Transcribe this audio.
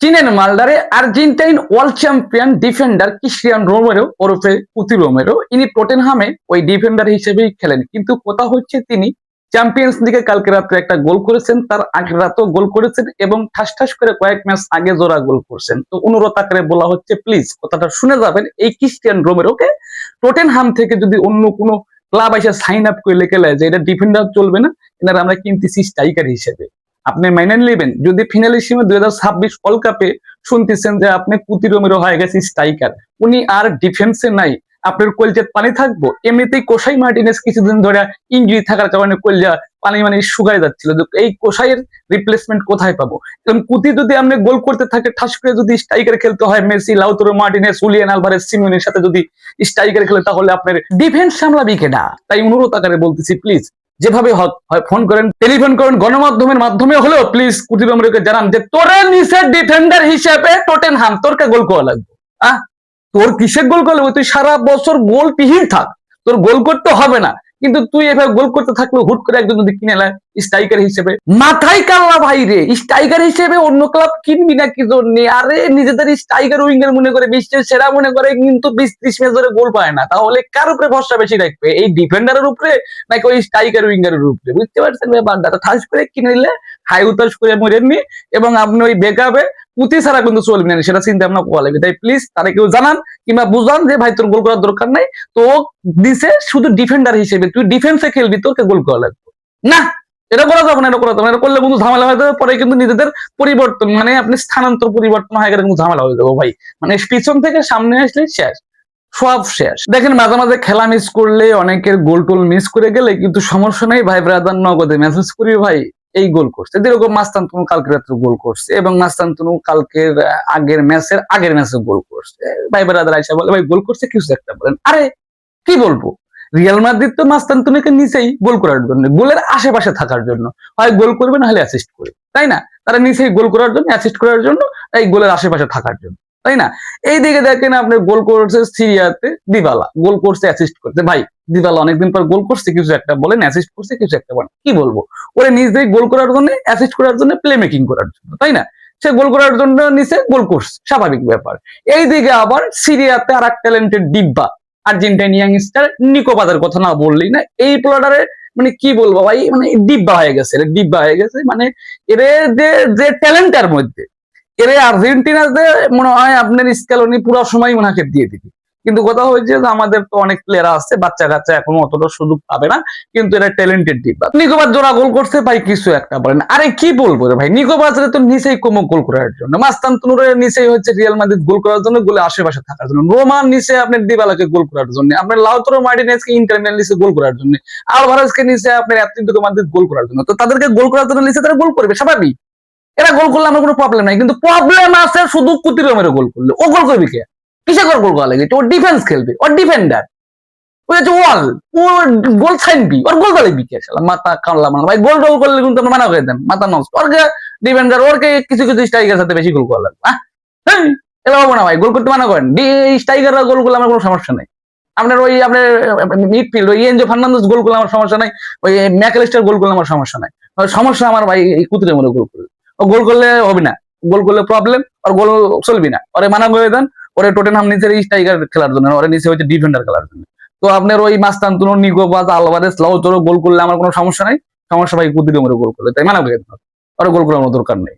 চিনেন মালদারে Argentine world champion defender Cristian Romero ওরফে পুতি রোমেরো ইনি টটেনহামে ওই ডিফেন্ডার হিসেবেই খেলেন। কিন্তু কথা হচ্ছে তিনি চ্যাম্পিয়ন্স লিগে কালকে রাত্রে একটা গোল করেছেন, তার আগের রাতেও গোল করেছেন এবং ঠাস ঠাস করে কয়েক ম্যাচ আগে জোড়া গোল করছেন। তো অনুরোধ আকারে বলা হচ্ছে, প্লিজ কথাটা শুনে যাবেন, এই ক্রিস্টিয়ান রোমেরোকে টোটেনহাম থেকে যদি অন্য কোনো ক্লাব এসে সাইন আপ করে লেখে যে এটা ডিফেন্ডার চলবে না, এনারা আমরা কিনতেছি স্ট্রাইকার হিসেবে। আপনি মেনে নেবেন। যদি ফিনালিসিমে দুই হাজার ছাব্বিশ ওয়ার্ল্ড কাপে শুনতেছেন যে আপনি পুতি রোমেরো হয়ে গেছে স্ট্রাইকার উনি আর ডিফেন্সে নাই, আপনার কলজার পানি থাকব। এমনিতেই কোসাই মার্টিনেস কিছুদিন ধরে ইঞ্জুরি থাকার কারণে কলজা পানি মানে শুকায় যাচ্ছিল। এই কোসাইয়ের রিপ্লেসমেন্ট কোথায় পাবো? এবং কুতি যদি আপনি গোল করতে থাকে, ঠাস করে যদি স্ট্রাইকার খেলতে হয়, Messi, Lautaro, Martinez, Julian Alvarez সিমিউনের সাথে যদি স্ট্রাইকার খেলে, তাহলে আপনার ডিফেন্স সামলাবি কেনা তাই অনুরোধ আকারে বলতেছি প্লিজ যেভাবে ফোন করেন টেলিফোন করেন, গণমাধ্যমের মাধ্যমে হলেও প্লিজ কুতিব আমরিকে জানান যে, তোরে নিচে ডিফেন্ডার হিসেবে টোটেন হাম তোরকে গোল করা লাগবে। আহ, তোর কিসের গোল করা লাগবে? তুই সারা বছর গোল পিহিল থাক। তোর গোল করতে হবে না। কিন্তু তুই এভাবে গোল করতে থাকলে হুট করে একজন যদি কিনে নেয় স্ট্রাইকার হিসেবে। মাথায় কাল্লা ভাই রে স্ট্রাইকার হিসেবে অন্য ক্লাব কিনবি না কি জন্য? আরে, নিজেদের স্ট্রাইকার উইঙ্গার মনে করে, বিশ্বের সেরা মনে করে, কিন্তু বিশ ত্রিশ ম্যাচ ধরে গোল পায় না। তাহলে কার উপরে ভরসা বেশি রাখবে? এই ডিফেন্ডারের উপরে নাকি ওই স্ট্রাইকার উইঙ্গারের উপরে? বুঝতে পারছেন ব্যাপারটা? থাস করে কিনে নিলে হাই উতাস করে মরেননি এবং আপনি ওই বেকআপে পুঁতি ছাড়া কিন্তু চলবে না, সেটা চিন্তা ভাবনা করা লাগবে। তাই প্লিজ তারা কেউ জানান কিংবা বুঝান যে ভাই তোর গোল করার দরকার নাই, তো দিছে শুধু ডিফেন্ডার হিসেবে, তুই ডিফেন্সে খেলবি তোকে গোল করা লাগবে। না, এটা করা যাবে না, এটা করা যাবে এটা করলে কিন্তু ঝামেলা হয়ে যাবে, পরে কিন্তু নিজেদের পরিবর্তন মানে আপনি স্থানান্তর পরিবর্তন হয়ে গেলে কিন্তু ঝামেলা হয়ে যাবে ভাই। মানে পিছন থেকে সামনে আসলে শেষ, সব শেষ। দেখেন মাঝে মাঝে খেলা মিস করলে অনেকের গোল টোল মিস করে গেলে কিন্তু সমস্যা নেই, ভাই ব্রাদার নগদে মেসেজ করি, ভাই। এই গোল করছে যেরকম মাস্তান্তনু কালকে রাত্রে গোল করছে এবং মাস্তান্তনু কালকের আগের ম্যাচের, আগের ম্যাচে গোল করছে ভাই ব্রাদার আইসা বলে, ভাই গোল করছে কিছু একটা বলেন। আরে, কি বলব? রিয়াল মাদ্রিদ তো মাস্তান্তনুকে নিচেই গোল করার জন্য, গোলের আশেপাশে থাকার জন্য। হয় গোল করবে না, হলে অ্যাসিস্ট করবে তাই না? তারা নিচেই গোল করার জন্য অ্যাসিস্ট করার জন্য, এই গোলের আশেপাশে থাকার জন্য। তাই না? এই দিকে দেখেন আপনি গোল করছে সিরিয়াতে দিবালা, গোল করছে অ্যাসিস্ট করছে। ভাই, দিবালা অনেকদিন পর গোল করছে, কিছু একটা বলেন অ্যাসিস্ট করছে, কিছু একটা বলেন। কি বলব? ওরে নিজেই গোল করার জন্য অ্যাসিস্ট করার জন্য প্লে মেকিং করার জন্য, তাই না? সে গোল করার জন্য নিচে গোল করছে, স্বাভাবিক ব্যাপার। এই দিকে আবার সিরিয়াতে আর এক ট্যালেন্টেড ডিব্বা আর্জেন্টাইন ইয়াংস্টার নিকোপাদের কথা না বললেই না, এই প্লেয়ারের মানে কি বলব ভাই মানে ডিব্বা হয়ে গেছে ডিব্বা হয়ে গেছে মানে এর যে যে ট্যালেন্টের মধ্যে এর আর্জেন্টিনাতে মনে হয় আপনার স্কেলনি পুরো সময় ওনাকে দিয়ে দিবে। কিন্তু কথা হয়েছে যে আমাদের তো অনেক প্লেয়ার আছে বাচ্চা কাচ্চা এখনও অতটা সুযোগ পাবে না, কিন্তু এরা ট্যালেন্টেড ডিব্বা নিকোবাদ জোড়া গোল করছে ভাই, কিছু একটা বলেন। আরে কি বলব রে ভাই নিকোবাজরে তো নিচেই কমো গোল করার জন্য। মাস্তান্তুরের নিচেই হচ্ছে রিয়াল মাদ্রিদ গোল করার জন্য, গোলে আশেপাশে থাকার জন্য। রোমান নিচে আপনার দিবালাকে গোল করার জন্য। আপনার লাউতরো মার্টিনেসকে ইন্টারনাল নিচে গোল করার জন্য। আলভারেজকে নিচে আপনার অ্যাথলেটিকো মাদ্রিদ গোল করার জন্য। তো তাদেরকে গোল করার জন্য নিচে তারা গোল করবে, স্বাভাবিক। এরা গোল করলে আমার কোনো প্রবলেম নাই। কিন্তু প্রবলেম আছে শুধু কুতিরমের গোল করলে। ও গোল করবে কে? কিসে গোল গোল করা লাগে ও ডিফেন্স খেলবে। ও ডিফেন্ডার ও হচ্ছে ওয়াল ও গোল ছাইনবি। ওর গোল করবে কে শালা? মাথা ভাই, গোল টোল করলে কিন্তু আমরা মানা করে দেন। মাথা নষ্ট। ওরকে ডিফেন্ডার ওরকে কিছু কিছু স্ট্রাইকার সাথে বেশি গোল করা লাগবে হ্যাঁ? এটা হব না ভাই, গোল করতে মানা করেন। স্ট্রাইকাররা গোল করলে আমার কোনো সমস্যা নেই। আপনার ওই আপনার মিডফিল্ড ওই এনজো ফার্নান্দেস গোল করলে আমার সমস্যা নাই। ওই ম্যাকেলিস্টার গোল করলে আমার সমস্যা নাই। সমস্যা আমার ভাই এই কুতুরে মনে গোল করলে। গোল করলে হবে না। গোল করলে প্রবলেম আর গোল চলবি না। ওরে মানা করে দেন, ওরে টোটেনহাম নিচে স্ট্রাইকার খেলার জন্য, ওরে নিচে হচ্ছে ডিফেন্ডার খেলার জন্য। তো আপনার ওই Mastantuono Nico Paz Alvarez Lautaro goal করলে আমার কোনো সমস্যা নাই। সমস্যা ভাই কুদিরে মরে গোল করলে, তাই মানা করে দেন। ওরে গোল করার দরকার নেই।